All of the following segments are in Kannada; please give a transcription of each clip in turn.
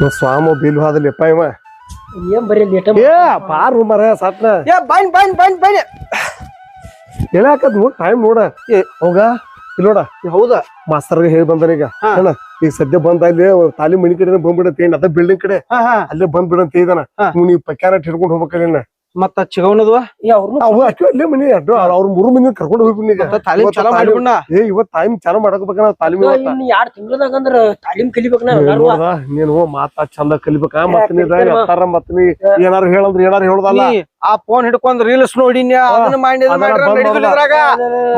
ಇವ್ ಸ್ವಾಮ ಬಿಲ್ ಹೋದಲಿಪ್ಪ ಇವ. ಏನ್ ಬರೀ ಲೇಟ ಏ ಪಾರು ಮರ ಸಟ್ನ ಏ ಬೈನ್ ಬೈನ್ ಬೈನ್ ಬೈನ್. ಹೇಳಾಕದ್ ನೋಡ್ ಟೈಮ್ ನೋಡ. ಏ ಹೋಗ. ಇಲ್ಲಿ ನೋಡ. ಹೌದಾ? ಮಾಸ್ತರ್ಗೆ ಹೇಳಿ ಬಂದನ ಈಗ. ಅಣ್ಣ ಈಗ ಸದ್ಯ ಬಂದ ಅಲ್ಲಿ ತಾಲಿ ಮನಿ ಕಡೆ ಬಂದ್ಬಿಡತ್ತೆ ಅದ ಬಿಲ್ಡಿಂಗ್ ಕಡೆ? ಹಾ ಹಾ. ಅಲ್ಲೇ ಬಂದ್ಬಿಡಂತ ಇದಾನ. ನೀ ನೀವು ಪಕ್ಯಾನ ಹಿಡ್ಕೊಂಡು ಹೋಗ್ಬೇಕಲ್ಲ ಮತ್ತ ಚಿಗವನದ್ವ? ಅವು ಅಷ್ಟು ಅಲ್ಲೇ ಮನಿ ಅಡ್ಡು ಅವ್ರ ಮೂರು ಮಂದಿ ಕರ್ಕೊಂಡು ಮತ್ತ ತಾಲೀಮ್ ತಾಲೀಮ್- ಏ ಇವತ್ ಟೈಮ್ ಚಾಲು ಮಾಡಬೇಕನ ತಾಲೀಮ್ ಇವತ್ತ? ಇನ್ನು ಎರಡ್ ತಿಂಗಳದಾಗ ಅಂದ್ರ ತಾಲೀಮ್ ಕಲಿಬೇಕ ನೀನು ಮಾತಾ ಚಂದ ಕಲಿಬೇಕ ಮತ್ತ ನೀ. ಎತ್ತಾರ ಮತ್ ನೀ ಏನಾರ ಹೇಳಂದ್ರ ಏನಾರ ಹೇಳದಲ್ಲ. ಆ ಫೋನ್ ಹಿಡ್ಕೊಂಡ್ ರೀಲ್ಸ್ ನೋಡಿ ಅದನ್ನ ಮಾಡಿ ಇದನ್ನ ಅದನ್ನ ಮಾಡ್ರ ಬಂದ್ ನಡಿದಿದ್ರಾಗ.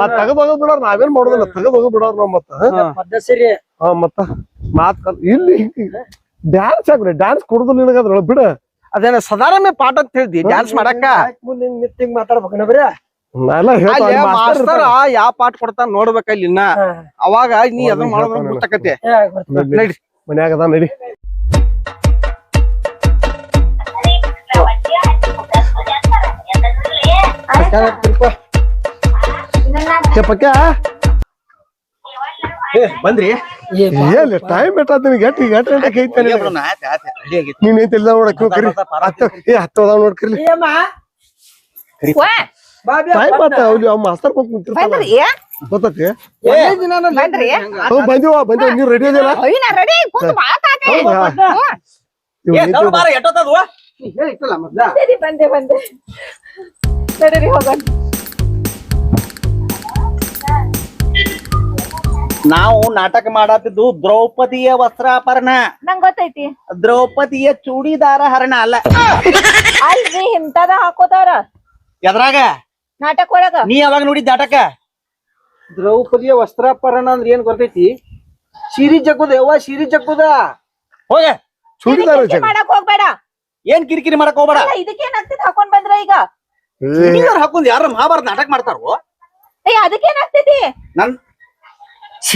ಮತ್ ತಗದ್ ಹೋಗ ಬಿಡೋರ್ ನಾವೇನ್ ಮಾಡೋದಿಲ್ಲ ತಗದ್ ಹೋಗ ಬಿಡೋರ್ ನಾವ್ ಮತ್ತ ಸರಿ. ಹಾ ಮತ್ತ ಮಾತ್ ಇಲ್ಲಿ ಡ್ಯಾನ್ಸ್ ಹಾಕ್ರಿ ಡ್ಯಾನ್ಸ್ ಕೊಡುದಿಲ್ಲ ನಿನಗದ್ರ ಬಿಡ. ಅದೇನ ಸದಾರಮೆ ಪಾಠ ಅಂತ ಹೇಳ್ದಿ? ಡ್ಯಾನ್ಸ್ ಮಾಡಕ್ಕ? ಮುಂದೆ ನಿಂತಿಂಗ್ ಬರೀ ಮಾಸ್ತರ್. ಯಾವ ಪಾಠ ಕೊಡ್ತಾನ ನೋಡ್ಬೇಕಲ್ಲಿ ಇನ್ನ. ಅವಾಗ ನೀ ಅದನ್ನ ಮಾಡೋದ್ರ ನಡಿ, ಮನ್ಯಾಗ ಅದ ನಡಿ. ಏ ಬಂದ್ರಿ? ಏನ್ ಟೈಮ್ ಎಟ್ಟಾತ ನಿನಗೆ ಎಟ್ ಈಗ ಎಟ್? ನೀನ್? ಐತಿ ಇಲ್ಲ ನೋಡಕ್ ಕರಿ. ಹತ್ತ ಏ ಹತ್ತು ಅದಾವ ನೋಡ್ಕರ್ಲಿ ಟೈಮ್ ಆತ ಅವ್ಲಿ ಅವ್ ಮಾಸ್ತರ್ ಬಂದ್ ಕುಂತಿರ್ತಾನ ಗೊತ್ತತಿ? ಬಂದಿವ ಬಂದಿವ ನೀವ್ ರೆಡಿ ಅದಿಲ್ಲ ಬಂದೆ ಮಾತಾಡ್ರಿ ನಾವು ನಾಟಕ ಮಾಡತ್ತಿದ್ದು ದ್ರೌಪದಿಯ ವಸ್ತ್ರಾಪರಣ. ನಂಗ್ ಗೊತ್ತೈತಿ. ದ್ರೌಪದಿಯ ಚೂಡಿದಾರ ಹರಣ ಅಲ್ಲ. ಅಲ್ರಿ ಇಂತದ ಹಾಕೋತಾರ ಎದ್ರಾಗ? ನಾಟಕ ಒಳಗ. ನೀ ಯಾವಾಗ ನೋಡಿದ್ ನಾಟಕ? ದ್ರೌಪದಿಯ ವಸ್ತ್ರಾಪರಣ ಅಂದ್ರ ಏನ್ ಗೊತ್ತೈತಿ? ಸಿರಿ ಜಗ್ಗುದ ಯವ್ವ ಸಿರಿ ಜಗ್ಗುದ? ಹೋಗ. ಚೂಡಿದಾರ ಇದಕ್ಕೆ ಮಾಡಕ್ ಹೋಗ್ಬೇಡ. ಏನ್ ಕಿರಿಕಿರಿ ಮಾಡಕ್ ಹೋಗ್ಬೇಡ? ಅಲ್ಲ ಇದಕ್ಕೇನಾಗ್ತೈತಿ ಹಾಕೊಂಡ್ ಬಂದ್ರ ಈಗ? ಚೂಡಿದಾರ ಹಾಕೊಂಡ್ ಯಾರ ಮಹಾಭಾರತ ನಾಟಕ ಮಾಡ್ತಾರೋ? ಏ ಅದಕ್ಕೇನಾಗ್ತೈತಿ ನನ್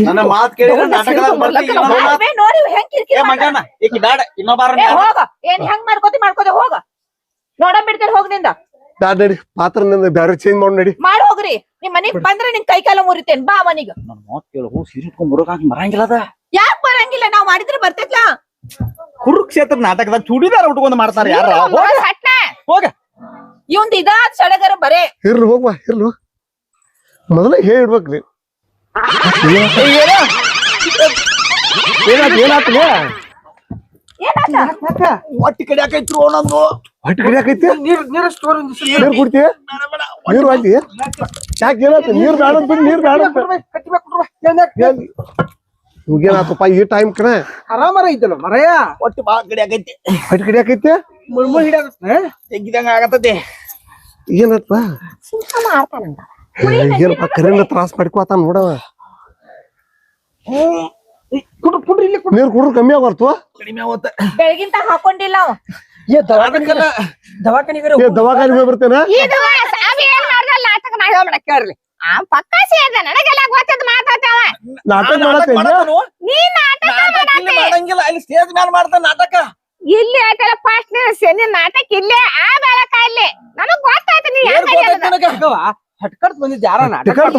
ನನ್ನ ಮಾತ್ ಕೇಳಿದ್ರೆ ನಾಟಕದಾಗ ಅಲ್ವೇ ನೋಡಿ ಕಿರಿಕಿರಿ ಏ ಮಂಜಣ್ಣ ಈಕಿ ಬ್ಯಾಡ ಇನ್ನೊಬ್ಬಾರ ಏ ಹೋಗ. ಏನ್ ಹೆಂಗ್ ಮಾಡ್ಕೋತಿ ಮಾಡ್ಕೋದೆ ಹೋಗ. ನೋಡ ಹೋಗ್ನಿಂದ. ಬ್ಯಾಡ ನಡಿ ಪಾತ್ರ ಬ್ಯಾರೆ ಚೇಂಜ್ ಮಾಡಿ ನಡಿ. ಮಾಡ್ ಹೋಗ್ರಿ. ನಿಮ್ ಮನಿಗ್ ಬಂದ್ರೆ ನಿನ್ ಕೈ ಕಾಲ ಮುರಿತೇನ್ ಬಾ ಮನಿಗ. ನನ್ನ ಮಾತ್ ಕೇಳು ಸೀರೆ ಇಟ್ಕೊಂಡ್ ಬರೋಕಾಗಿ ಮರಂಗಿಲ್ಲ ಅದ. ಯಾಕ್ ಬರಂಗಿಲ್ಲ? ನಾವ್ ಮಾಡಿದ್ರೆ ಬರ್ತೈತ್ಲ? ಕುರುಕ್ಷೇತ್ರ ನಾಟಕದಾಗ ಚೂಡಿದಾರ ಉಟ್ಕೊಂಡ್ ಮಾಡ್ತಾರ ಯಾರ? ಹೋಗ. ಇವಂದ ಹೋಗ. ಇವಂದ್ ಇದಾದ ಸಡಗರ ಬರೇ. ಇರ್ಲಿ ಹೋಗ್ವಾ ಇರ್ಲಿ ಹೋಗ್. ಮೊದಲ ಹೇಳಿಡ್ಬೇಕ್ರಿ ಏನಾತ್ ಏನಾತ್ಲೇ ಹೊಟ್ಟಿ ಒಟ್ಟಿ ಕಡೆ ಯಾಕೈತ್ರು ನಂದು ಹೊಟ್ಟೆ ಕಡಿಯಾಕೈತಿ ನೀರ್ ನೀರ್ ಸ್ಟೋರ್ ನೀರ್ ಕುಡ್ತಿ ನೀರ್ ಅಲ್ಲಿ ಯಾಕೆ ಏನಾಯ್ತು? ನೀರ್ ಬೇಡ ಬಿಡ್ ನೀರ್ ಬೇಡ ಇವಾಗೇನಾತಪ್ಪ ಈ ಟೈಮ್ ಕಣ ಆರಾಮರ ಐತಲ್ಲ ಮರಯ ಒಟ್ಟಿ ಬಾಳ ಕಡೆ ಆಗೈತಿ ಹೊಟ್ಟೆ ಕಡಿಯಾಕೈತಿ ಮುಳ್ಮುಳ್ ಹಿಡಿಯಾಕ ತೆಗ್ಗಿದಂಗ ಆಗತ್ತತಿ ಏನಪ್ಪ ಏನಪ್ಪ ಕರೆಂಟ್ ತ್ರಾಸ್ ಮಾಡ್ಕೋತ ನೋಡವ ಕುಡ್ರಿ ಕುಡ್ರಿ ಇಲ್ಲಿ ನೀರ್ ಕುಡ್ರು ಕಮ್ಮಿ ಆಗರ್ತು ಕಡಿಮೆ ಬೆಳಗಿಂತ ಹಾಕೊಂಡಿಲ್ಲ ಅವ. ಏ ದವಾಖಾನಿಗರ ಏ ದವಾಖಾನೆ ಹೋಗಿ ಬರ್ತೇನ? ಇದು ಸಾವಿ ಏನ್ ಮಾಡ್ದಲ್ಲ? ನಾಟಕ ನಾ ಕೇಳ್ರಿ ಆ ಪಕ್ಕ ಸೇರ್ದ ನನಗೆಲ್ಲ ಗೊತ್ತದ ಮಾತಾಡ್ತಾವ ನಾಟಕ ನೀ ನಾಟಕ ಮಾಡಂಗಿಲ್ಲ. ಅಲ್ಲಿ ಸ್ಟೇಜ್ ಮ್ಯಾಲ ಮಾಡ್ತಾನ ನಾಟಕ. ಇಲ್ಲಿ ಆಯ್ತಲ್ಲ ಫಸ್ಟ್ ನೀ ನಾಟಕ ಇಲ್ಲೇ ಆ ಬೆಳಕ ಇಲ್ಲಿ. ನನಗ್ ಗೊತ್ತಾಯ್ತು ನೀ? ಹಟ್ಕಟ್ ಬಂದಿದ್ ಯಾರ ನಾಟಕ ಟಿಕೆಟ್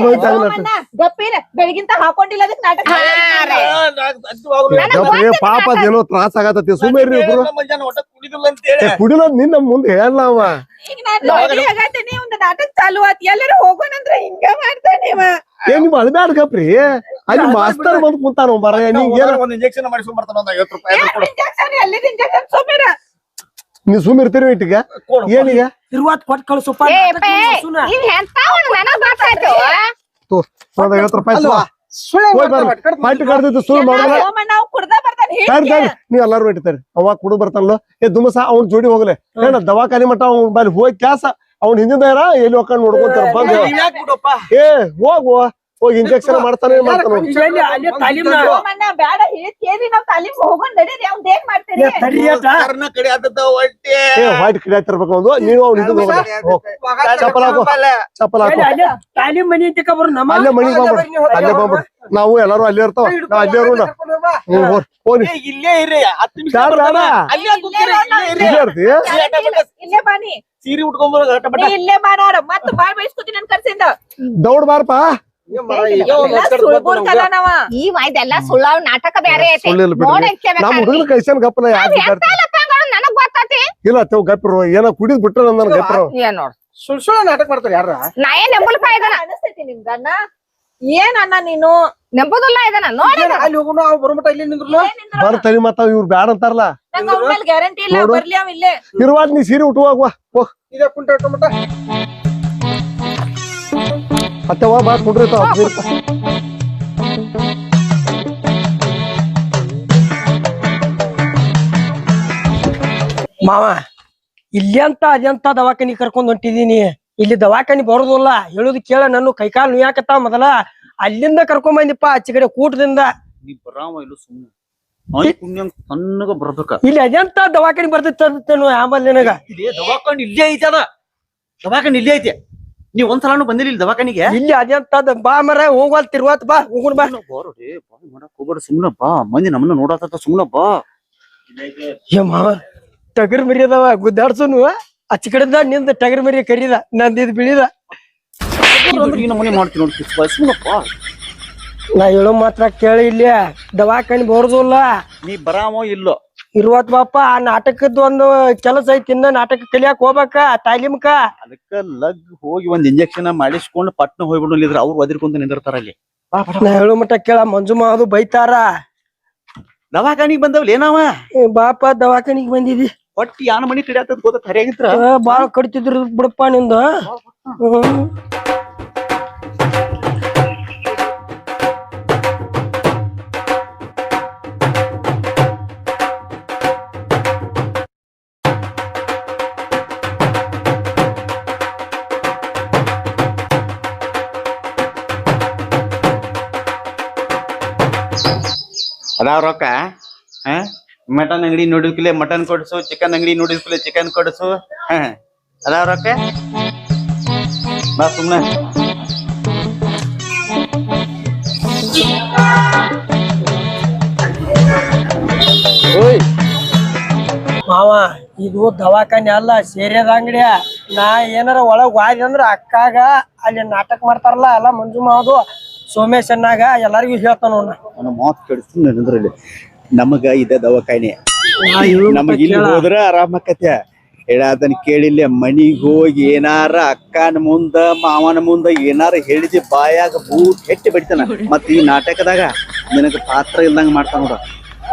ಗಪ್ಪಿನ ಬೆಳಗಿಂತ ಹಾಕೊಂಡಿಲ್ಲ ಅದಕ್ಕೆ ನಾಟಕ ಪಾಪ ಏನೋ ತ್ರಾಸ ಆಗತ್ತತಿ. ಸುಮೇರಿ ಇಬ್ರು. ಕುಡಿಲ ನಿನ್ನ ಮುಂದೆ ಹೇಳ ಅವ ಈಗ ನಾನ್ ಮದ್ವೆ ಒಂದು ನಾಟಕ ಚಾಲು ಆತ್. ಎಲ್ಲರೂ ಹೋಗೋಣಂದ್ರ ಹಿಂಗ ಮಾಡ್ತಾನೆ ಏನ್ ನಿಮ್ ಅಳ್ಬ್ಯಾಡ ಗಪ್ರಿ. ಅಲ್ಲಿ ಮಾಸ್ತರ್ ಬಂದ್ ಕುಂತಾನ ಬರ ನಿಂಗ್ ಒಂದ್ ಇಂಜೆಕ್ಷನ್ ಮಾಡಿಸ್ಕೊಂಡ್ ಬರ್ತಾನ ಒಂದ್ ಐವತ್ತು ರೂಪಾಯಿ? ಎಲ್ಲಿದ್? ಸುಮ್ನಿರ. ನೀ ಸುಮ್ ಇರ್ತೀರಿ ಇಟ್ಟಿಗ. ಏನೀಗ? ತಿರುವಾತ್ ಕೊಟ್ ಕಳಿಸಪ್ಪ ತೋ ಒಂದ್ ಐವತ್ತು ರೂಪಾಯಿ ನೀವ್ ಎಲ್ಲಾರು ಇಟ್ಟಿರ್ತಾರೆ ಅವ ಕುಡು ಬರ್ತಾನಲ್ಲ? ಏ ದುಮಸ ಅವ್ನ ಜೋಡಿ ಹೋಗ್ಲೆ. ಏನ ದವಾಖಾನಿ ಮಟ್ಟ ಅವ್ನ ಬಲ್ಲಿ ಹೋಗಿ ಕ್ಯಾಸ ಅವ್ನ ಹಿಂದಿಂದ ಇರ ಎಲ್ಲಿ ಹೋಗ್ಕೊಂಡು ನೋಡ್ಕೊಂತಾರ ಬಂದ್ ನೀವ್ ಯಾಕ್ ಬಿಡಪ್ಪ? ಏ ಹೋಗು. ಹೋಗಿ ಇಂಜೆಕ್ಷನ್ ಮಾಡ್ತಾನೆ ಮಾಡ್ತಾನೆ ಕಡೆ ವೈಟ್ ಕಿಡಿಯಾಗ ತರ್ಬೇಕು ಒಂದು ನೀವು ಅವ್ನ ಹಿಂದಿಂದ ಚಪ್ಪಲ ಹಾಕು ಚಪ್ಪಲ್ ಹಾಕು. ಅಲ್ಲಿ ತಾಲೀಮ್ ಮನಿ ಅಂತ ಬರು ನಮ್ಮ ಅಲ್ಲೇ ಮನಿಗ್ ಬಂದ್ಬಿಡು. ಅಲ್ಲೇ ಬಂದ್ಬಿಡು. ನಾವು ಎಲ್ಲಾರು ಅಲ್ಲೇ ಇರ್ತಾವ. ನಾವ್ ಅಲ್ಲೇ ಇರೋಣ ಹೋಗ್ ಇಲ್ಲೇ ಇರಿ ಇಲ್ಲೇ ಇರ್ತಿ? ಇಲ್ಲೇ ಬಾನಿ ಸೀರೆ ಉಟ್ಕೊಂಡ್ಬರೋ ನೀ ಇಲ್ಲೇ ಬಾ ನೋಡ ಮತ್ತ ಬಾಳ್ ಬಯಸ್ಕೊತೀನಿ ನನ್ ಕರ್ಸಿಂದ. ದೌಡ್ ಬಾರಪ್ಪ ಈ ಇದೆಲ್ಲ ಸುಳ್ಳು ನಾಟಕ ಬೇರೆ ಐತಿ. ನಮ್ ಹುಡುಗನ ಕೈಸನ್ ಗಪ್ಪನ ನನಗ್ ಗೊತ್ತೈತಿ. ಇಲ್ಲ ತೆವ್ ಗಪ್ರು ಏನೋ ಕುಡಿದ್ ಬಿಟ್ರ ನನ್ನ ಗಪ್ಪರು ಏನ್ ನೋಡ್. ಸುಳ್ ಸುಳ್ಳ ನಾಟಕ ಮಾಡ್ತಾರೆ ಯಾರ ನಾ ಏನ್ ನೆಂಬುಲ್ಪ ಇದನ ಅನಸ್ತೈತಿ ನಿಮ್ಗನ್ನ ಏನ್ ಅಣ್ಣ ನೀನು? ನೆಂಬುದಿಲ್ಲ ಇದನ ನೋಡಿ ಅಲ್ಲಿ ಹೋಗೋಣ ಅವ್ ಬರುಮಟ ಇಲ್ಲಿ ನಿಂದ್ರಲ್ಲ ಬರ್ ತಡಿ ಮತ್ತ ಇವ್ರು ಬ್ಯಾಡ ಅಂತಾರಲ್ಲ. ನಂಗ ಗ್ಯಾರಂಟಿ ಇಲ್ಲ ಬರ್ಲಿ ಅವ್ ಇಲ್ಲೇ. ಇರುವಾಗ ನೀ ಸೀರೆ ಉಟ್ಟುವಾಗ ಹೋಗ್ ಇದೇ ಕುಂಟ ಇಟ್ಕೊಂಬಿಟ್ಟ ಮತ್ತೆ ಹೋಗ್ ಬಾ ಕುಡ್ರಿ ತಾವ್. ಹತ್ತು ರೂಪಾಯಿ. ಮಾವ ಇಲ್ಲಿ ಅಂತ ಅದೆಂತ ದವಾಖಾನಿ ಕರ್ಕೊಂಡ್ ಹೊಂಟಿದೀನಿ? ಇಲ್ಲಿ ದವಾಖಾನಿ ಬರೋದಿಲ್ಲ. ಹೇಳುದು ಕೇಳ ನನ್ನ ಕೈಕಾಲ್ ಯಾಕತ್ತ ಮೊದಲ. ಅಲ್ಲಿಂದ ಕರ್ಕೊಂಡ್ ಬಂದಿಪ್ಪ ಆಚೆ ಕಡೆ ಕೂಟದಿಂದ. ನೀ ಇಲ್ಲ ಸುಮ್ಮನೆ ಬರ್ಬೇಕ. ಅದೆಂತ ದವಾಖಾನಿ ಬರ್ತಿತ್ತು ಆಮೇಲೆ ನಿನಗ? ಇಲ್ಲಿ ದವಾಖಾನ್ ಇಲ್ಲೇ ಐತಿ ಅದ. ದವಾಖಾನಿ ಇಲ್ಲೇ ಐತಿ. ನೀವ್ ಒಂದ್ಸಲಾನು ಬಂದಿಲ್ಲ ಇಲ್ಲಿ ದವಾಖಾನಿಗೆ? ಇಲ್ಲಿ ಅದೆಂತ ಬಾ ಮರ ಹೋಗಲ್ ತಿರ್ವಾತ್ ಬಾ ಹೋಗುಣ ಬಾ. ಬಾರೋಡಿ ಬಾ ಹೋಗ್ಬೇಡ ಸುಮ್ನ ಬಾ. ಮಂದಿ ನಮ್ಮನ್ನ ನೋಡತ್ತ ಸುಮ್ನ ಬಾ. ಏ ಮಾವ ಟಗರ್ ಮರಿ ಅದಾವ ಗುದ್ದಾಡ್ಸುನು ಅಚ್ಚ ಕಡೆದ ನಿಂದ ಟಗರ್ ಮರಿ ಕರೀದ ನಂದಿದ್ ಬಿಳಿದ. ಮನೆ ಮಾಡ್ತೀನಿ ನೋಡಿ ಸುಮ್ನ ಬಾ. ನಾ ಹೇಳೋ ಮಾತ್ರ ಕೇಳಿ ಇಲ್ಲಿ ದವಾಖಾನಿ ಬರೋದಿಲ್ಲ ನೀ ಬರಾಮೋ ಇಲ್ಲೋ? ಇರುವತ್ ಬಾಪ ಆ ನಾಟಕದ ಒಂದು ಕೆಲಸ ಐತಿ ಇನ್ನ ನಾಟಕ ಕಲಿಯಾಕ ಹೋಗ್ಬೇಕ ತಾಲೀಮ್ಕ? ಅದಕ್ಕ ಲಗ್ ಹೋಗಿ ಒಂದ್ ಇಂಜೆಕ್ಷನ್ ಮಾಡಿಸ್ಕೊಂಡು ಪಟ್ನ ಹೋಗ್ಬಿಡು ಇದ್ರ ಅವ್ರು ಒದಿರ್ಕೊಂತ ನಿಂದಿರ್ತಾರ ಅಲ್ಲಿ. ನಾ ಹೇಳೋ ಮಟ್ಟ ಕೇಳ ಮಂಜುಮ ಅದು ಬೈತಾರ. ದವಾಖಾನಿಗ್ ಬಂದವ್ಲ ಏನಾವ? ಬಾಪ ದವಾಖಾನಿಗ್ ಬಂದಿದಿ. ಒಟ್ಟಿ ಯಾನ ಮನಿ ಕಡಿಯಾತದ ಗೊತ್ತ ಸರಿಯಾಗಿದ್ರ ಏ, ಬಾಳ ಕಡಿತಿದ್ರು ಬಿಡಪ್ಪ ನಿಂದ. ಅದಾವ ರೊಕ್ಕ? ಹಾ? ಮಟನ್ ಅಂಗಡಿ ನೋಡಿದ್ಕಲೆ ಮಟನ್ ಕೊಡ್ಸು ಚಿಕನ್ ಅಂಗಡಿ ನೋಡಿದ್ಕಲೆ ಚಿಕನ್ ಕೊಡ್ಸು, ಹಾ? ಅದಾವ ರೊಕ್ಕ? ಬಾ ಸುಮ್ನೆ. ಮಾವ, ಇದು ದವಾಖಾನೆ ಅಲ್ಲ, ಸೇರಿಯದ ಅಂಗಡಿಯ ನಾ ಏನಾರ ಒಳಗ್ ಹೋದ್ವಿ ಅಂದ್ರ ಅಕ್ಕಾಗ ಅಲ್ಲಿ ನಾಟಕ ಮಾಡ್ತಾರಲ್ಲ ಅಲ್ಲ ಮಂಜು ಮಾವದು. ಸೋಮೇಶ್ ಅನ್ನಾಗ ಎಲ್ಲಾರಿಗೂ ಹೇಳ್ತಾನ ಅವ್ನ. ಮಾತ್ ಕೆಡಿಸ್ತು ನಿಂದ್ರಲ್ಲಿ ನಮಗ ಇದ ದವಾಖಾನೆ. ಹೇಳು ನಮಗ ಇಲ್ಲಿ ಹೋದ್ರ ಹೋದ್ರ ಆರಾಮಕತ್ಯ ಹೇಳದನ್ ಕೇಳಿಲ್ಲ ಮನಿಗ್ ಹೋಗಿ ಏನಾರ ಅಕ್ಕನ ಮುಂದ ಮಾವನ ಮುಂದ ಏನಾರ ಹೇಳಿದಿ ಬಾಯಾಗ ಬೂಟ್ ಹೆಟ್ಟಿ ಬಡಿತಾನ. ಮತ್ ಈ ನಾಟಕದಾಗ ನಿನಗ ಪಾತ್ರ ಇಲ್ದಂಗ ಮಾಡ್ತಾನ ನೋಡ.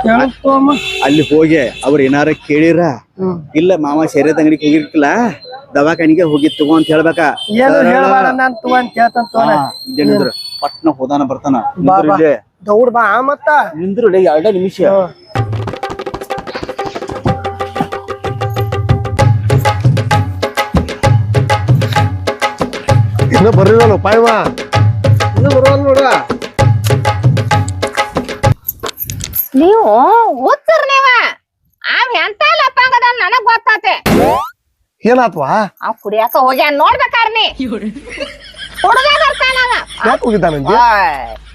ಹೇಳು. ಅಲ್ಲಿ ಹೋಗಿ ಅವ್ರ ಏನಾರ ಕೇಳಿರ? ಇಲ್ಲ ಮಾವ ಶರೀರದ ಅಂಗಡಿಗೆ ಹೋಗಿರ್ಕಿಲ್ಲ? ದವಾಖಾನಿಗೆ ಹೋಗಿ ತಗೋ ಅಂತ ಹೇಳ್ಬೇಕ? ಪಟ್ನ ಹೋದಾನ ಬರ್ತಾನ. ಬಾ. ದೌಡ್ ಬಾ ಆ ಮತ್ತ. ನಿಂದ್ರು ಇಲ್ಲೇ ಎರಡ ನಿಮಿಷ. ಇನ್ನ ಬರ್ಲಿಲ್ಲ ಪಾಯವ ಇನ್ನು ಬರುವಲ್ ನೋಡ ನೀವು ಓದ್ತಿರ್ ನೀವ? ಅವ್ ಎಂತ ಲಪ್ಪಂಗದ ನನಗ್ ಗೊತ್ತಾತೆ. ಏನಾತ್ವಾ? ಆ ಕುಡಿಯಾಕ ಹೋಗ್ಯಾನ್ ನೋಡ್ಬೇಕಾರ ನೀ. ಯಾಕೆ ಹೋಗಿದ್ದಾನಂಗೆ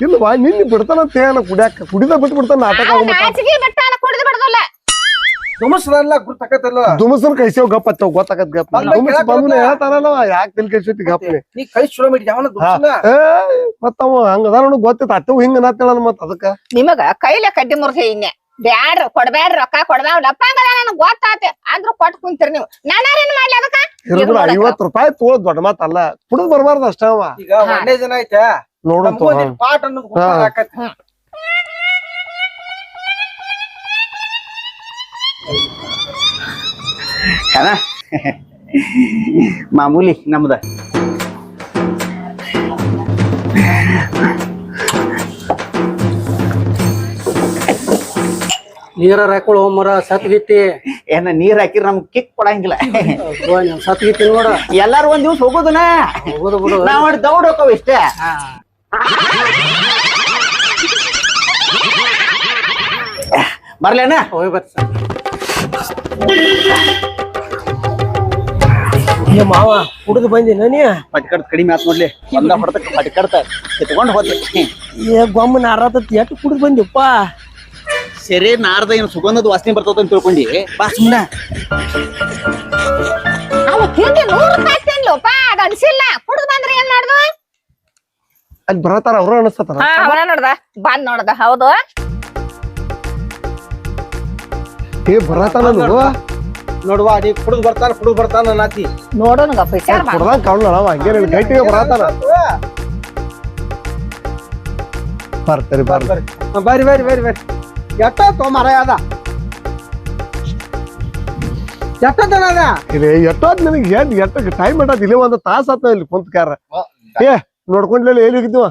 ಇಲ್ವಾ ನಿನ್ನ ಬಿಡ್ತಾನಂತ ಕುಡಿಯಾಕ. ಕುಡಿದ ಬಿಟ್ಟು ಬಿಡ್ತಾನ ನಾಟಕ ದುಮಸ್ರಲ್ಲ ಗುರ್ತಕತ್ತಲ್ಲ ದುಮಸನ್ ಕೈಸೇವ್ ಗಪ್ಪ ಗೊತ್ತಾಗತ್ ಗಪ್ಪ ದುಮಸ್ ಬಂದು. ಹೇಳ್ತಾನಲ್ಲ ಯಾಕೆ ತಲೆ ಕೆಡ್ಸೈತಿ ಗಪ್ನೆ? ನೀ ಕೈ ಶುರು ಮಾಡಿ ಯಾವನ ಹಾ. ದುಮಸ್ನ ಮತ್ತವ ಹಂಗದ ನೋಡು ಗೊತ್ತೈತ ಅತ್ತವ್ ಹಿಂಗ ನಾತೇಳಲ್ಲ ಮತ್ ಅದಕ್ಕ. ನಿಮಗ ಕೈಲೆ ಕಡ್ಡಿ ಮುರ್ದೆ ಇನ್ನೆ ಬ್ಯಾಡ್ರ ಕೊಡ್ಬ್ಯಾಡ್ರ ರೊಕ್ಕ ಕೊಡ್ಬ್ಯಾಡ ಲಪ್ಪಂಗದ ನನಗ್ ಗೊತ್ತಾತೆ. ಆದ್ರೂ ಕೊಟ್ ಕುಂತೀರಿ ನೀವು. ನಾನೇನ್ ಮಾಡ್ಲಿ ಅದಕ್ಕ? ಐವತ್ ರೂಪಾಯಿ ತೋಳ್ ದೊಡ್ಡ ಮಾತಲ್ಲ ಕುಡಿದ್ ಬರ್ಬಾರ್ದು ಅಷ್ಟೇ ಅವ. ಈಗ ಒಂದೇ ಜನ ಐತೆ. ನೋಡಂತ ಪಾಟ್ ಅನ್ನೋದು. ಗೊತ್ತಾಗತ್ತೆ. ಮಾಮೂಲಿ ನಮ್ದ. ನೀರ ಹಾಕೊಳ್ಳೋ ಮರ ಸತ್ಗಿತ್ತಿ ಏನ ನೀರ್ ಹಾಕಿರ್ ನಮ್ಗ್ ಕಿಕ್ ಕೊಡಂಗಿಲ್ಲ. ಸತ್ಗಿತ್ತಿ ನೋಡ. ಎಲ್ಲಾರು ಒಂದ್ ದಿವ್ಸ ಹೋಗೋದನ? ಹೋಗುದು ಬಿಡು. ನಾವ್ ಇಷ್ಟ ದೌಡ್ ಹೋಗವ್ ಇಷ್ಟೇ. ಬರ್ಲೇನ? ಹೋಗಿ ಬರ್ತ ಏ ಮಾವ ಕುಡಿದು ಬಂದಿನ ನೀ? ಪಟ್ಕಡ್ ಕಡಿಮೆ ಆತ್ ನೋಡ್ಲಿ. ಒಂದ ಹೊಡೆದಕ್ಕೆ ಪಟ್ಕಡ್ತ ಕಿತ್ಕೊಂಡು ಹೋದ್ಲಿ. ಏ ಗೊಮ್ಮನ ನಾರತತ್ ಎಟ್ಟು ಕುಡ್ದು ಬಂದಿಪ್ಪ ಸರಿ ನಾರ್ದ ಏನು ಸುಗಂಧದ ವಾಸನೆ ಬರ್ತದ ಅಂತ ತಿಳ್ಕೊಂಡಿ. ಬಾ ಸುಮ್ನ. ಅವ ತಿಂಡಿ ನೂರ್ ರೂಪಾಯಿ ತಿನ್ಲಪ್ಪ ಅದ್ ಅನ್ಸಿಲ್ಲ. ಕುಡ್ದು ಬಂದ್ರೆ ಏನ್ ಮಾಡ್ದು? ಅಲ್ಲಿ ಬರತಾರ ಅವ್ರ ಅನಸ್ತತಾರ ಹಾ ಅವನ ನೋಡ್ದ. ಬಂದ್ ನೋಡ್ದ. ಹೌದು. ಏ ಬರತಾನ ನೋಡುವ ಅಡಿ ಕುಡಿದ್ ಬರ್ತಾನ ಕುಡಿದ್ ಬರ್ತಾನ ನಾತಿ ನೋಡೋಣ ವಿಚಾರ ಮಾಡ. ಕೊಡ್ದಂಗ್ ಕಾಣಲ್ಲ ಅವ ಹಂಗೇನ ಗಟ್ಟಿಗೆ ಬರತಾನ. ಬರ್ತಾರೆ ಬರ್ತಾರೆ ಬರ್ರಿ. ಬರ್ರಿ ಬರ್ರಿ ಬರ್ರಿ. ಎಷ್ಟೋ ಮರ ಅದ? ಎಟ್ಟ ಜನ ಅದ? ಇಲ್ಲಿ ಎಷ್ಟೊತ್ ನನಗೆ ಏನ್ ಎಷ್ಟ ಟೈಮ್ ಇಟ್ಟದ ಇಲ್ಲಿ ಒಂದ್ ತಾಸು ಆತ ಇಲ್ಲಿ ಕುಂತಕಾರ. ಏ ನೋಡ್ಕೊಂಡ್ಲೆ ಎಲ್ಲಿ ಹೋಗಿದ್ವ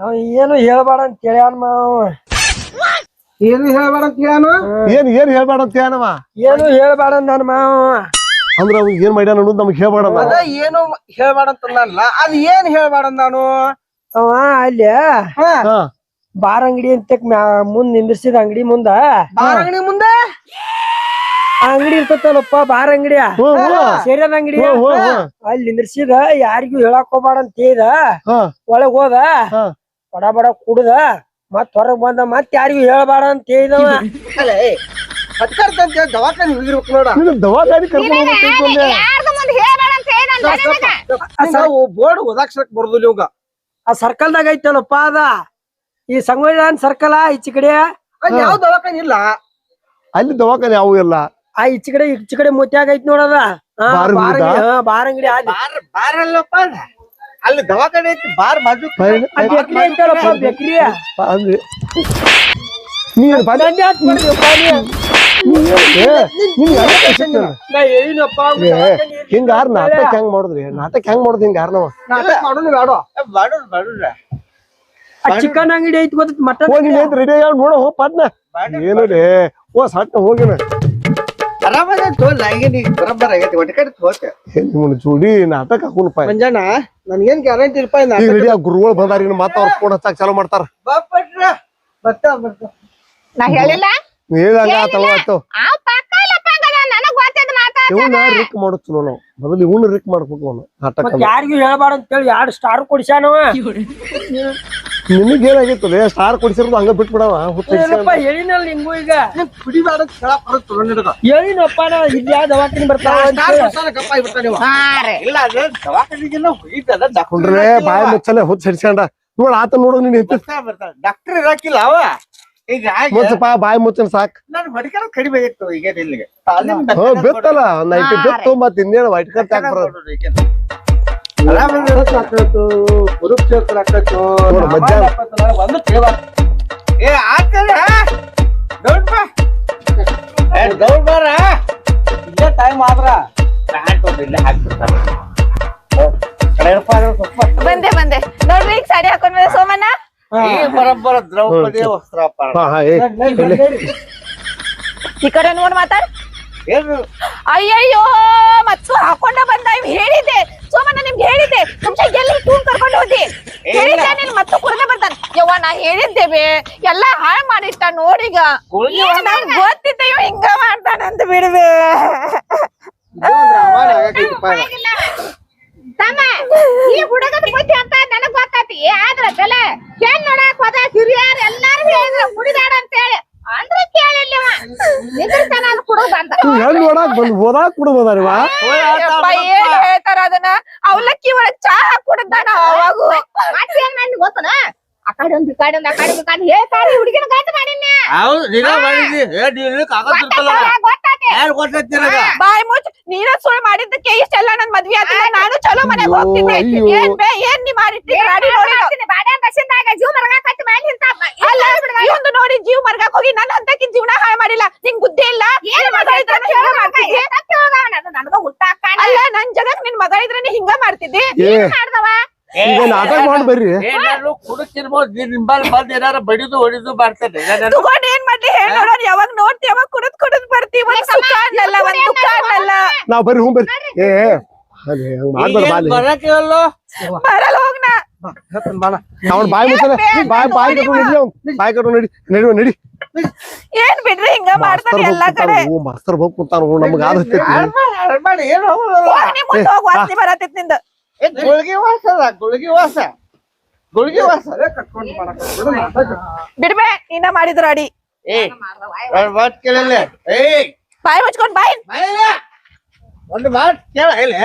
ಅವ ಏನು ಹೇಳ್ಬೇಡ ಅಂತ ಹೇಳ್ಯಾನ ಮಾವ ಏನು ಹೇಳ್ಬೇಡ ಅಂತ ಏನ್ ಏನ್ ಹೇಳ್ಬೇಡ ಅಂತ ಏನು ಹೇಳ್ಬೇಡ ನನ್ ಮಾವ ಅಂದ್ರ ಅವ್ ಏನ್ ಮಾಡ್ಯಾನ ಅನ್ನೋದು ನಮ್ಗೆ ಹೇಳ್ಬೇಡ ಅದ ಏನು ಹೇಳ್ಬೇಡ ಅಂತ ಅಂದಲ್ಲ ಅದ್ ಏನ್ ಹೇಳ್ಬೇಡ ನಾನು? ಅವ ಅಲ್ಲಿ ಹಾ ಹಾ. ಬಾರ್ ಅಂಗಡಿ ಅಂತ ಮುಂದ್ ನಿಂದಿರ್ಸಿದ ಅಂಗಡಿ ಮುಂದ? ಬಾರ್ ಅಂಗಡಿ ಮುಂದ? ಆ ಅಂಗಡಿ ಇರ್ತತಲ್ಲಪ್ಪ ಬಾರ್ ಅಂಗಡಿ. ಹ್ಮ್. ಅಂಗಡಿ. ಅಲ್ಲಿ ನಿಂದಿರ್ಸಿದ ಯಾರಿಗೂ ಹೇಳಕ್ ಹೋಗ್ಬೇಡ ಅಂತ ಹೇಳಿದ. ಒಳಗ್ ಹೋದ. ಹಾ. ಬಡ ಬಡ ಕುಡ್ದ. ಮತ್ ಹೊರಗ್ ಬಂದ ಮತ್ ಯಾರಿಗೂ ಹೇಳಬಾರ ಅಂತ ಹೇಳಿದವ. ದವಾಖಾನೆ ಹೋಗಿರ್ಬೇಕು ನೋಡ. ದವಾಖಾನಿ ಕರ್ಕೊಂಡು ಬೋರ್ಡ್ ಓದಾಕ್ಷರಕ್ ಬರುದಿಲ್ಲ ಇವಾಗ. ಆ ಸರ್ಕಲ್ದಾಗ ಐತಲ್ಲಪ್ಪ ಅದ. ಈ ಸಂಗೊಳ್ಳಿ ಸರ್ಕಲ್ ಈಚೆ ಕಡೆ ಅಲ್ಲಿ ಯಾವ ದವಾಖಾನೆ ಇಲ್ಲ? ಅಲ್ಲಿ ದವಾಖಾನೆ ಯಾವ ಇಲ್ಲ. ಆ ಈಚೆ ಕಡೆ ಈಚೆ ಕಡೆ ಮುತ್ಯಾಗ ಐತಿ ನೋಡದ ಬಾರ್ ಅಂಗಡಿ ಬಾರ್ ಅಲ್ಲಪ್ಪ. ಅಲ್ಲಿ ದವಾಖಾನೆ ಐತಿ ಬಾರ್ ಬಾಜು. ಬೇಕ್ರಿ ಐತಲ್ಲಪ್ಪ ಬೇಕ್ರಿ. ನೀನ್ ಬಂದ ಯಾಕ್ ಹಿಂಗಾರ ನಾಟಕ. ಹೆಂಗ್ ಮಾಡುದ್ರಿ? ನಾಟಕ ಹೆಂಗ್ ಮಾಡುದ್ ಹಿಂಗಾರ ನಾವ? ನಾಟಕ ಮಾಡೋನು ಬೇಡ. ಆ ಚಿಕನ್ ಅಂಗಡಿ ಐತಿ ಗೊತ್ತ ಮಟನ್ ಹೋಗಿ ನಿಂತ್ ರೆಡಿ ಆಗಿ ನೋಡ ಹೋಗ್ ಪಟ್ನ ಏನು ರೀ ಓ ಸಟ್ಟ ಹೋಗಿನ. ಆರಾಮದ ತೋಲ್ ಈಗ ನೀ ಬರಬ್ಬರ ಆಗೈತಿ ಒಟ್ಟ ಕಡೆ ತೋತ. ನಿಮ್ಮನ್ನ ಜೋಡಿ ನಾಟಕ ಹಾಕುನಪ್ಪ. ಮಂಜಣ್ಣ ನನ್ಗೇನ್ ಗ್ಯಾರಂಟಿ ಇಲ್ಪ ಈಗ ರೆಡಿ ಆ ಗುರುಗಳು ಬಂದಾರ ಇನ್ನು ಮತ್ತ ಅವ್ರ ಫೋನ್ ಹಚ್ಚಾಕ ಚಾಲು ಮಾಡ್ತಾರ. ಬಪ್ಪಟ್ರ ನಾ ಹೇಳಿಲ್ಲ? ನೀ ಹೇಳಂಗ ಆ ಪಕ್ಕ ಲಪ್ಪಂಗದ ನನಗ್ ಗೊತ್ತಿದ್ ಮಾತಾ ಇವನ್ನ ರಿಕ್ ಮಾಡೋದ್ ಚಲೋ ನಾವು ಮೊದಲು ಇವನ್ನ ರಿಕ್ ಮಾಡ್ಬೇಕು ಅವ್ನು ನಾಟಕ ಮತ್ ಯಾರಿಗೂ ಹೇಳ್ಬಾರ್ದು ಅಂತ ಹೇಳಿ ಎರಡು ಸ್ಟಾರ್ ಕೊಡ್ಸ್ಯಾನವ ನಿನಗ್ ಏನಾಗಿತ್ತು ಸ್ಟಾರ್ ಕೊಡಿಸಿರೋದು ಹಂಗ ಬಿಟ್ಬಿಡವ? ಏನಪ್ಪ ಹೇಳಿನಲ್ಲ ನಿಂಗೂ ಈಗ? ಕುಡಿಬೇಡ ಹೇಳಿನಪ್ಪ ನಾ ಇಲ್ಲಿ ಯಾವ ದವಾಖಾನಿ ಬರ್ತಾವ ಅಂತ ಹೇಳಿ. ಗಪ್ಪ ಆಗ್ಬಿಡ್ತಾನೆ ಇವ. ಹಾ ರೀ. ಇಲ್ಲ ಅದ ದವಾಖಾನಿಗೆಲ್ಲ ಹೋಗಿದ್ದದ ಕುಂಡ್ರೆ ಬಾಯಿ ಮುಚ್ಚಲೆ ಹುಚ್ಚ ಸರಿಸ್ಕೊಂಡ ನೋಡ್ ಆತ ನೋಡು ನೀನ್ ಎತ್ತಿ ಡಾಕ್ಟರ್ ಇರಾಕಿಲ್ಲ ಅವ. ಈಗ ಮುಚ್ಚಪ್ಪ ಬಾಯಿ ಮುಚ್ಚನ್ ಸಾಕ್. ನಾನು ಹೊಡಿಕರ ಕಡಿಮೆ ಇತ್ತು ಈಗ ಇಲ್ಲಿಗೆ ಹ್ಞೂ ಬಿತ್ತಲ್ಲ ನೈಟ್ ಬಿತ್ತು ಮತ್ತೆ ಇನ್ನೇನು ವೈಟ್ ಕಟ್ ಹಾಕ್ಬಾರ್ದು. ಬರೋದು ಕುರುಕ್ಷೇತ್ರ ಆಕತ್ತು ನೋಡು, ಮಧ್ಯಾಹ್ನ. ಒಂದು ಕೇಳ. ಏ ಆಗ್ತದ ದೌಡ್ ಬಾ. ಏ ದೌಡ್ ಬಾರ. ಇಲ್ಲೇ ಟೈಮ್ ಆದ್ರ ಪ್ಯಾಂಟ್ ಒಂದು ಇಲ್ಲೇ ಹಾಕ್ಬಿಡ್ತಾರೆ. ಕಡೆಯಪ್ಪ ಅದು ಸ್ವಲ್ಪ ಬಂದೆ ಬಂದೆ. ನೋಡ್ರಿ ಈಗ ಸಾಡಿ ಹಾಕೊಂಡ್ ಸೋಮಣ್ಣ. ಈ ಬರಬ್ಬರ ದ್ರೌಪದಿಯ ವಸ್ತ್ರಾಪರಣ ಹಾ ಹಾ ಏ ಈ ಕಡೆ ನೋಡ್ ಮಾತಾಡ್. ಅಯ್ಯಯ್ಯೋ ಮತ್ಸು ಹಾಕೊಂಡ ಬಂದ ಹೇಳಿದ್ದೆ. ಸೋಮಣ್ಣ ನಿಮ್ಗೆ ಹೇಳಿದ್ದೆ. ನಿಮಿಷ ಎಲ್ಲಿ ಟೂನ್ ಕರ್ಕೊಂಡು ಹೋದಿ ಹೇಳಿದ್ದೆ ನೀನ್? ಮತ್ತೆ ಕುಡ್ದೆ ಬರ್ತಾನೆ. ಯವ್ವ ನಾ ಹೇಳಿದ್ದೇವೆ ಎಲ್ಲ ಹಾಳು ಮಾಡಿಟ್ಟ ನೋಡೀಗ ನಂಗ್ ಗೊತ್ತಿದ್ದೆ ಇವ ಹಿಂಗ ಮಾಡ್ತಾನಂತ ಆಗಕೈತಪ್ಪ ತಮ್ಮ ಈ ಹುಡುಗನ ಬುದ್ಧಿ ಅಂತ ನನಗ್ ಗೊತ್ತಾತಿ ಆದ್ರ ಬೆಲೆ. ಏನ್ ನೋಡಕ್ ಹೋದ ಹಿರಿಯರ್ ಎಲ್ಲಾರು ಹೇಳಿದ್ರ ಕುಡಿದಾಡ ಅಂತ ಹೇಳಿ. ಅಂದ್ರೆ ಕೇಳಿಲ್ಲ. ನಿಂದಿರ್ತಾನ ಅಲ್ಲಿ ಕುಡಿದ್ ಬಂದ. ಹೆಣ್ಣು ನೋಡಕ್ ಬಂದ್ ಓದಾಕ್ ಕೂಡ ಬಂದಾರಿವ ಯಪ್ಪ, ಏನ್ ಹೇಳ್ತಾರ ಅದನ್ನ? ಅವಲಕ್ಕಿ ಒಳಗ್ ಚಾ ಕುಡ್ದಾನ ಅವಾಗ. ಮತ್ತೇನ್ ಮಂದಿ ಗೊತ್ತನ? ಆ ಕಡೆ ಒಂದ್ ಈ ಕಡೆ ಒಂದ್ ಆ ಕಡೆ ಒಂದ್ ಹೇಳ್ತಾರೆ ಹುಡುಗಿನ ಗಾತ ಮಾಡಿನ ಹೌದು ಮಾಡಿದಿ ಏ ನೀನು ನಿನಗ ಬಾಯ್ ಮುಚ್ ನೀನ ಸುಳ್ಳು ಮಾಡಿದ್ದಕ್ಕೆ ಇಷ್ಟೆಲ್ಲ ನನ್ ಮದ್ವೆ ಆತಿಲ್ಲ ನಾನು ಚಲೋ ಮನೆಗ್ ಹೋಗ್ತೀನಿ ಹೋಗ್ತಿದ್ದೆ. ಏನ್ ಬೇ ಏನ್ ನೀ ಮಾಡಿಟ್ಟಿ ಗಾಡಿ ನೋಡಿ ಅಲ್ಲ ಇವಂದು ನೋಡಿ ಜೀವ ಮರಗಾಕ ಹೋಗಿ ನನ್ನ ಅಂತಕಿ ಜೀವನ ಹಾಳು ಮಾಡಿಲ್ಲ. ನಿಂಗ್ ಬುದ್ಧಿ ಇಲ್ಲ? ಹಿಂಗ ಮಾಡ್ತಿದ್ದಿ? ಅಲ್ಲ ನನ್ ಜನಕ್ ನಿನ್ ಮಗ ಇದ್ರನ್ನ ಹಿಂಗ ಮಾಡ್ತಿದ್ದಿ? ಏ. ಈಗ ನಾಟಕ ಮಾಡಿ ಬರ್ರಿ. ಏನಾದ್ರು ಕುಡುತ್ತಿರ್ಬೋದು ನಿಂಬಲ್ ಬಂದ್ ಏನಾರ ಬಡಿದು ಹೊಡಿದು ಮಾಡ್ತೇನೆ ತಗೊಂಡ್ ಏನ್ ಮಾಡ್ಲಿ ಹೇಳ ನೋಡೋಣ ಯಾವಾಗ ನೋಡ್ತಿ ಯಾವಾಗ ಕುಡದ್ ಕುಡದ್ ಬರ್ತಿ ಒಂದ್ ಸುಖ ಅನ್ನಲ್ಲ ಒಂದ್ ದುಃಖ ಅನ್ನಲ್ಲ. ನಾವ್ ಬರ್ರಿ ಹ್ಞೂ ಬರ್ರಿ. ಏ ಬರಲ್ಲ ಹೋಗ್ನ ಅವ್ನ ಬಾಯಿ ಬಾಯಿ ಬಾಯಿ ಕಟ್ಕೊಂಡು ನಡಿ ಅವ್ನ್ ಬಾಯಿ ಕಟ್ಕೊಂಡು ನಡಿ ನಡಿ ನಡಿ. ಏನ್ ಬಿಡ್ರಿ ಹಿಂಗ ಎಲ್ಲಾ ಕಡೆ. ಮಾಸ್ತರ್ ಹೋಗ್ ಕುಂತಾನ ನಮ್ಗ ನಿಂದ. ಗುಳ್ಗಿ ವಾಸ ಗುಳ್ಗಿ ವಾಸ. ಗುಳ್ಗಿ ವಾಸ ಕಟ್ಕೊಂಡು ಮಾಡಕ್ ಬಿಡ್ಬೇ ಇನ್ನ ಮಾಡಿದ್ರ ಅಡಿ. ಏ ಒಂದ್ ಮಾತ್ ಕೇಳಲ್ಲ. ಏಯ್. ಬಾಯಿ ಮುಚ್ಕೊಂಡ್ ಬಾಯಿ. ಬಾಯಲ್ಲ. ಒಂದು ಮಾತ್ ಕೇಳ ಇಲ್ಲಿ